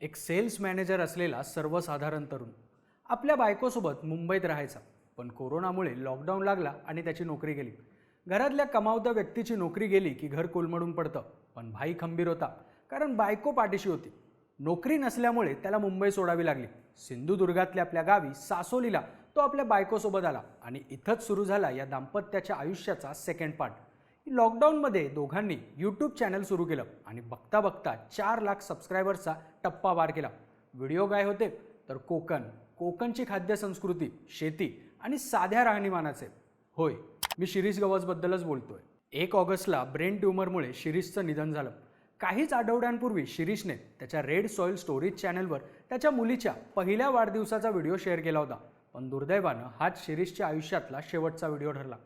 एक cells manager असलेला सर्वसाधारण तरुण. आपल्या बायकोसोबत मुंबईत राहायचा. पण कोरोनामुळे लॉकडाऊन लागला आणि त्याची नोकरी गेली. घरातल्या कमावत्या व्यक्तीची नोकरी गेली की घर कोलमडून पडतं. पण भाई खंबीर होता. कारण बायको पाठीशी होती. नोकरी नसल्यामुळे त्याला मुंबई सोडावी लागली. सिंधुदुर्गातल्या आपल्या गावी सासोलीला तो आपल्या बायकोसोबत आला आणि इथंच सुरू झाला या दाम्पत्याच्या आयुष्याचा सेकंड पार्ट लॉकडाऊनमध्ये दोघांनी यूट्यूब चॅनल सुरू केलं आणि बघता बघता चार लाख सबस्क्रायबर्सचा टप्पा पार केला. व्हिडिओ काय होते तर कोकण कोकणची खाद्य संस्कृती शेती आणि साध्या राहणीमानाचे. होय मी शिरीष गवसबद्दलच बोलतोय. एक ऑगस्टला ब्रेन ट्यूमरमुळे शिरीषचं निधन झालं. काहीच आठवड्यांपूर्वी शिरीषने त्याच्या रेड सॉईल स्टोरीज चॅनलवर त्याच्या मुलीच्या पहिल्या वाढदिवसाचा व्हिडिओ शेअर केला होता. पण दुर्दैवानं हाच शिरीषच्या आयुष्यातला शेवटचा व्हिडिओ ठरला.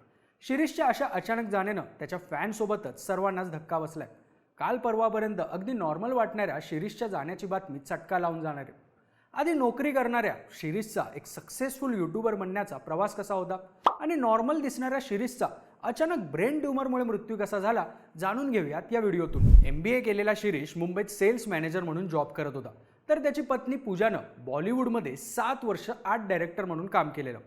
शिरीषच्या अशा अचानक जाण्यानं त्याच्या फॅनसोबतच सर्वांनाच धक्का बसलाय. काल परवापर्यंत अगदी नॉर्मल वाटणाऱ्या शिरीषच्या जाण्याची बातमी चटका लावून जाणार. आहे आधी नोकरी करणाऱ्या शिरीषचा एक सक्सेसफुल युट्यूबर बनण्याचा प्रवास कसा होता आणि नॉर्मल दिसणाऱ्या शिरीषचा अचानक ब्रेन ट्युमरमुळे मृत्यू कसा झाला जाणून घेऊयात या व्हिडिओतून. एम बी ए केलेला शिरीष मुंबईत सेल्स मॅनेजर म्हणून जॉब करत होता. तर त्याची पत्नी पूजानं बॉलिवूडमध्ये सात वर्ष आर्ट डायरेक्टर म्हणून काम केलेलं.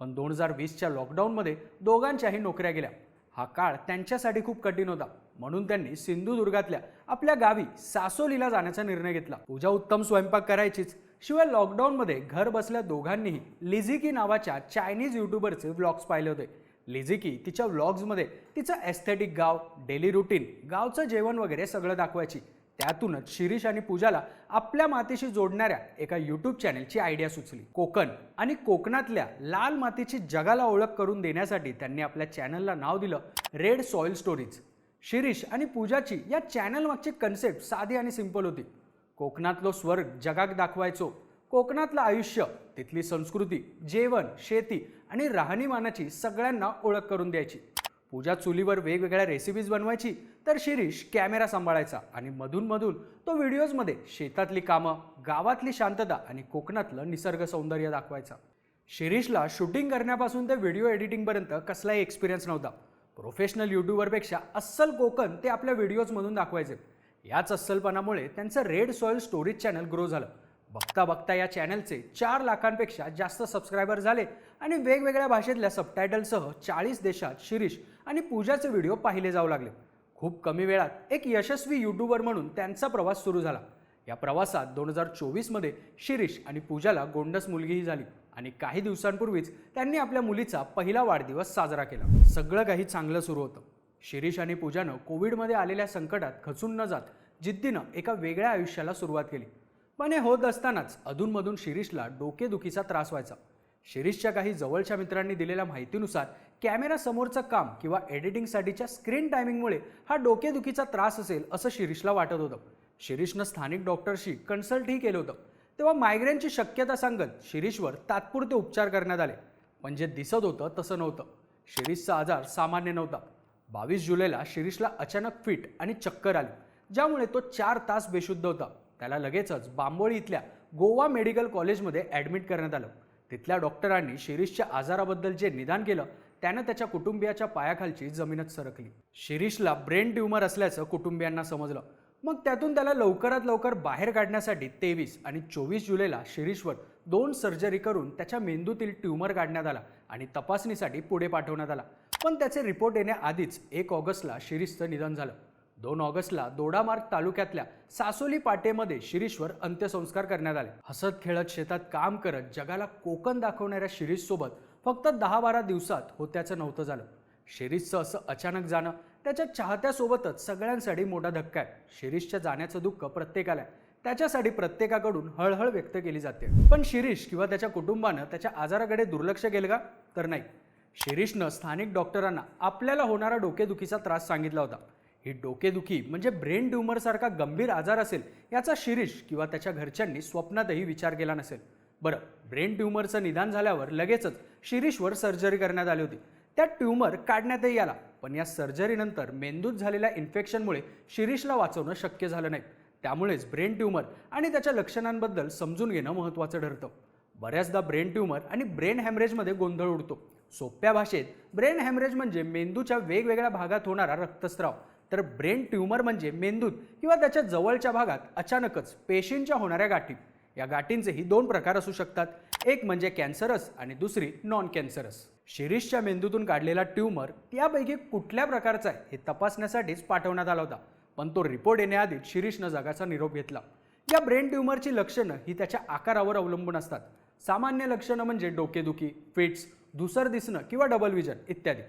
पण दोन हजार वीसच्या लॉकडाऊनमध्ये दोघांच्याही नोकऱ्या गेल्या. हा काळ त्यांच्यासाठी खूप कठीण होता. म्हणून त्यांनी सिंधुदुर्गातल्या आपल्या गावी सासोलीला जाण्याचा निर्णय घेतला. पूजा उत्तम स्वयंपाक करायचीच. शिवाय लॉकडाऊनमध्ये घर बसल्या दोघांनीही लिझिकी नावाच्या चायनीज युट्यूबरचे व्लॉग्स पाहिले होते. लिझिकी तिच्या व्लॉग्समध्ये तिचं एस्थेटिक गाव डेली रुटीन गावचं जेवण वगैरे सगळं दाखवायची. त्यातूनच शिरीष आणि पूजाला आपल्या मातीशी जोडणाऱ्या एका यूट्यूब चॅनेलची आयडिया सुचली. कोकण आणि कोकणातल्या लाल मातीची जगाला ओळख करून देण्यासाठी त्यांनी आपल्या चॅनलला नाव दिलं रेड सॉइल स्टोरीज शिरीष आणि पूजाची या चॅनलमागची कन्सेप्ट साधी आणि सिंपल होती. कोकणातलो स्वर्ग जगाक दाखवायचो. कोकणातलं आयुष्य तिथली संस्कृती जेवण शेती आणि राहणीमानाची सगळ्यांना ओळख करून द्यायची. पूजा चुलीवर वेगवेगळ्या रेसिपीज बनवायची. तर शिरीष कॅमेरा सांभाळायचा आणि मधूनमधून तो व्हिडिओजमध्ये शेतातली कामं गावातली शांतता आणि कोकणातलं निसर्ग सौंदर्य दाखवायचा. शिरीषला शूटिंग करण्यापासून ते व्हिडिओ एडिटिंगपर्यंत कसलाही एक्सपिरियन्स नव्हता. प्रोफेशनल यूट्यूबरपेक्षा अस्सल कोकण ते आपल्या व्हिडिओजमधून दाखवायचे. याच अस्सलपणामुळे त्यांचं red soil stories channel grow झालं. बघता बघता या चॅनलचे चार लाखांपेक्षा जास्त सबस्क्रायबर झाले आणि वेगवेगळ्या भाषेतल्या सबटायटलसह चाळीस देशात शिरीष आणि पूजाचे व्हिडिओ पाहिले जाऊ लागले. खूप कमी वेळात एक यशस्वी यूट्यूबर म्हणून त्यांचा प्रवास सुरू झाला. या प्रवासात दोन हजार चोवीसमध्ये शिरीष आणि पूजाला गोंडस मुलगीही झाली आणि काही दिवसांपूर्वीच त्यांनी आपल्या मुलीचा पहिला वाढदिवस साजरा केला. सगळं काही चांगलं सुरू होतं. शिरीष आणि पूजानं कोविडमध्ये आलेल्या संकटात खचून न जात जिद्दीनं एका वेगळ्या आयुष्याला सुरुवात केली. पण हे होत असतानाच अधूनमधून शिरीषला डोकेदुखीचा त्रास व्हायचा. शिरीषच्या काही जवळच्या मित्रांनी दिलेल्या माहितीनुसार कॅमेरा समोरचं काम किंवा एडिटिंगसाठीच्या स्क्रीन टायमिंगमुळे हा डोकेदुखीचा त्रास असेल असं शिरीषला वाटत होतं. शिरीषनं स्थानिक डॉक्टरशी कन्सल्टही केलं होतं. तेव्हा मायग्रेनची शक्यता सांगत शिरीषवर तात्पुरते उपचार करण्यात आले. पण जे दिसत होतं तसं नव्हतं. शिरीषचा आजार सामान्य नव्हता. बावीस जुलैला शिरीषला अचानक फिट आणि चक्कर आली ज्यामुळे तो चार तास बेशुद्ध होता. त्याला लगेचच बांबोळी इथल्या गोवा मेडिकल कॉलेजमध्ये ॲडमिट करण्यात आलं. तिथल्या डॉक्टरांनी शिरीषच्या आजाराबद्दल जे निदान केलं त्यानं त्याच्या कुटुंबियाच्या पायाखालची जमीनच सरकली. शिरीषला ब्रेन ट्यूमर असल्याचं कुटुंबियांना समजलं. मग त्यातून त्याला लवकरात लवकर बाहेर काढण्यासाठी तेवीस आणि चोवीस जुलैला शिरीषवर दोन सर्जरी करून त्याच्या मेंदूतील ट्यूमर काढण्यात आला आणि तपासणीसाठी पुढे पाठवण्यात आला. पण त्याचे रिपोर्ट येण्याआधीच एक ऑगस्टला शिरीषचं निधन झालं. दोन ऑगस्टला दोडामार्ग तालुक्यातल्या सासोली पाटेमध्ये शिरीषवर अंत्यसंस्कार करण्यात आले. हसत खेळत शेतात काम करत जगाला कोकण दाखवणाऱ्या शिरीषसोबत फक्त दहा बारा दिवसात होत्याचं नव्हतं झालं. शिरीषचं असं अचानक जाणं त्याच्या चाहत्यासोबतच सगळ्यांसाठी मोठा धक्का आहे. शिरीषच्या जाण्याचं दुःख प्रत्येकाला आहे. त्याच्यासाठी प्रत्येकाकडून हळहळ व्यक्त केली जाते. पण शिरीष किंवा त्याच्या कुटुंबानं त्याच्या आजाराकडे दुर्लक्ष केलं का? तर नाही. शिरीषनं स्थानिक डॉक्टरांना आपल्याला होणारा डोकेदुखीचा त्रास सांगितला होता. ही डोकेदुखी म्हणजे ब्रेन ट्यूमरसारखा गंभीर आजार असेल याचा शिरीष किंवा त्याच्या घरच्यांनी स्वप्नातही विचार केला नसेल. बरं ब्रेन ट्यूमरचं निदान झाल्यावर लगेचच शिरीषवर सर्जरी करण्यात आली होती. त्या ट्यूमर काढण्यातही आला पण या सर्जरीनंतर मेंदूत झालेल्या इन्फेक्शनमुळे शिरीषला वाचवणं शक्य झालं नाही. त्यामुळेच ब्रेन ट्यूमर आणि त्याच्या लक्षणांबद्दल समजून घेणं महत्त्वाचं ठरतं. बऱ्याचदा ब्रेन ट्यूमर आणि ब्रेन हॅमरेजमध्ये गोंधळ उडतो. सोप्या भाषेत ब्रेन हॅमरेज म्हणजे मेंदूच्या वेगवेगळ्या भागात होणारा रक्तस्राव. तर ब्रेन ट्यूमर म्हणजे मेंदूत किंवा त्याच्या जवळच्या भागात अचानकच पेशींच्या होणाऱ्या गाठी. या गाठींचेही दोन प्रकार असू शकतात. एक म्हणजे कॅन्सरस आणि दुसरी नॉन कॅन्सरस शिरीषच्या मेंदूतून काढलेला ट्यूमर त्यापैकी कुठल्या प्रकारचा आहे हे तपासण्यासाठीच पाठवण्यात आला होता. पण तो रिपोर्ट येण्याआधीच शिरीषनं जगाचा निरोप घेतला. या ब्रेन ट्यूमरची लक्षणं ही त्याच्या आकारावर अवलंबून असतात. सामान्य लक्षणं म्हणजे डोकेदुखी फिट्स धुसर दिसणं किंवा डबल विजन इत्यादी.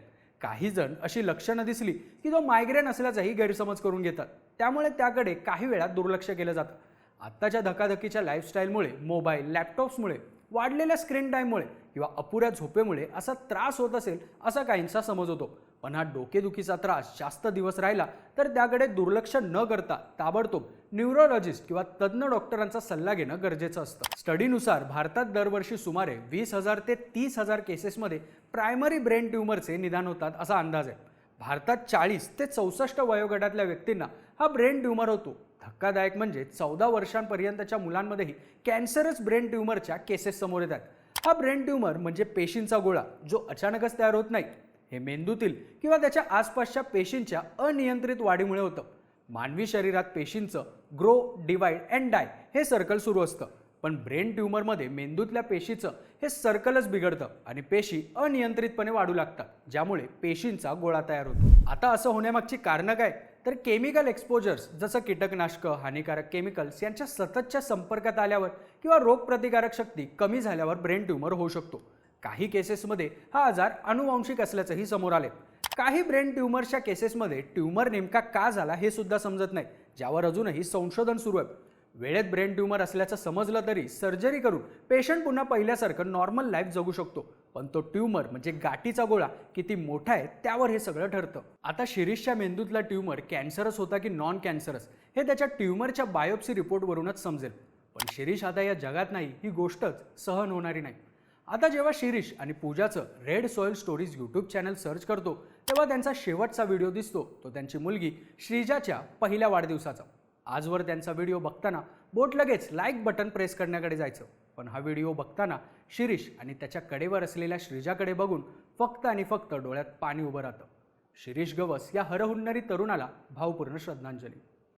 काही जण अशी लक्षणं दिसली की तो मायग्रेन असल्याचाही गैरसमज करून घेतात. त्यामुळे त्याकडे काही वेळा दुर्लक्ष केलं जातं. आत्ताच्या धकाधकीच्या लाईफस्टाईलमुळे मोबाईल लॅपटॉप्समुळे वाढलेल्या स्क्रीन टाईममुळे किंवा अपुऱ्या झोपेमुळे असा त्रास होत असेल असा काहींचा समज होतो. पण हा डोकेदुखीचा त्रास जास्त दिवस राहिला तर त्याकडे दुर्लक्ष न करता ताबडतोब न्यूरोलॉजिस्ट किंवा तज्ज्ञ डॉक्टरांचा सल्ला घेणं गरजेचं असतं. स्टडीनुसार भारतात दरवर्षी सुमारे वीस हजार ते तीस हजार केसेसमध्ये प्रायमरी ब्रेन ट्युमरचे निदान होतात असा अंदाज आहे. भारतात चाळीस ते चौसष्ट वयोगटातल्या व्यक्तींना हा ब्रेन ट्युमर होतो. धक्कादायक म्हणजे चौदा वर्षांपर्यंतच्या मुलांमध्येही कॅन्सरस ब्रेन ट्यूमरच्या केसेस समोर येतात. हा ब्रेन ट्यूमर म्हणजे पेशींचा गोळा जो अचानकच तयार होत नाही. हे मेंदूतील किंवा त्याच्या आसपासच्या पेशींच्या अनियंत्रित वाढीमुळे होतं. मानवी शरीरात पेशींचं ग्रो डिवाइड अँड डाय हे सर्कल सुरू असतं. पण ब्रेन ट्यूमरमध्ये मेंदूतल्या पेशीचं हे सर्कलच बिघडतं आणि पेशी अनियंत्रितपणे वाढू लागतात ज्यामुळे पेशींचा गोळा तयार होतो. आता असं होण्यामागची कारणं काय? तर केमिकल एक्सपोजर्स जसं कीटकनाशकं हानिकारक केमिकल्स यांच्या सततच्या संपर्कात आल्यावर किंवा रोगप्रतिकारक शक्ती कमी झाल्यावर ब्रेन ट्यूमर होऊ शकतो. काही केसेसमध्ये हा आजार अनुवांशिक असल्याचंही समोर आले काही ब्रेन ट्यूमरच्या केसेसमध्ये ट्यूमर नेमका का झाला हे सुद्धा समजत नाही ज्यावर अजूनही संशोधन सुरू आहे. वेळेत ब्रेन ट्यूमर असल्याचं समजलं तरी सर्जरी करून पेशंट पुन्हा पहिल्यासारखं नॉर्मल लाईफ जगू शकतो. पण तो ट्यूमर म्हणजे गाठीचा गोळा किती मोठा आहे त्यावर हे सगळं ठरतं. आता शिरीषच्या मेंदूतला ट्यूमर कॅन्सरस होता की नॉन कॅन्सरस हे त्याच्या ट्यूमरच्या बायोप्सी रिपोर्टवरूनच समजेल. पण शिरीष आता या जगात नाही ही गोष्टच सहन होणारी नाही. आता जेव्हा शिरीष आणि पूजाचं red soil stories YouTube channel search करतो तेव्हा त्यांचा शेवटचा व्हिडिओ दिसतो तो त्यांची मुलगी श्रीजाच्या पहिल्या वाढदिवसाचा. आजवर त्यांचा व्हिडिओ बघताना बोट लगेच लाईक बटन प्रेस करण्याकडे जायचं. पण हा व्हिडिओ बघताना शिरीष आणि त्याच्या कडेवर असलेल्या श्रीजाकडे बघून फक्त आणि फक्त डोळ्यात पाणी उभं राहतं. शिरीष गवस या हरहुन्नरी तरुणाला भावपूर्ण श्रद्धांजली.